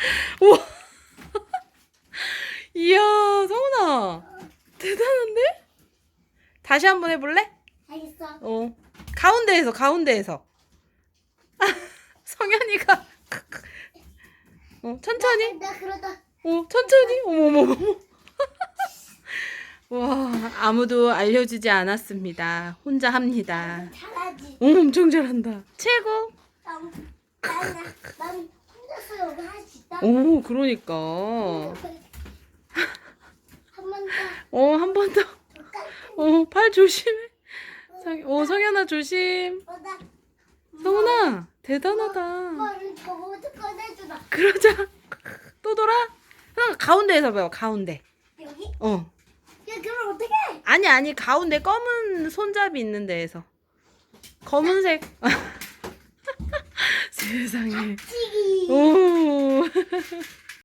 우와. 이야, 성훈아. 대단한데? 다시 한 번 해볼래? 알겠어. 어. 가운데에서, 가운데에서. 성현이가. 어, 천천히. 나 그러다 어, 천천히. 어머머머. 와, 아무도 알려주지 않았습니다. 혼자 합니다. 잘하지. 오, 엄청 잘한다. 최고. 난, 난, 난 혼자서 여기 할 수 있다. 오, 그러니까. 한번 더. 어, 한 번 더. 어, 팔 조심해. 성, 어, 성현아 조심. 어, 나 성훈아, 대단하다. 머리 저거부터 꺼내주라. 그러자. 또 돌아? 형, 가운데에서 봐요, 가운데. 여기? 어. 야, 그럼 어떻게? 아니, 아니, 가운데 검은 손잡이 있는 데에서. 검은색. 세상에. 치기. 오.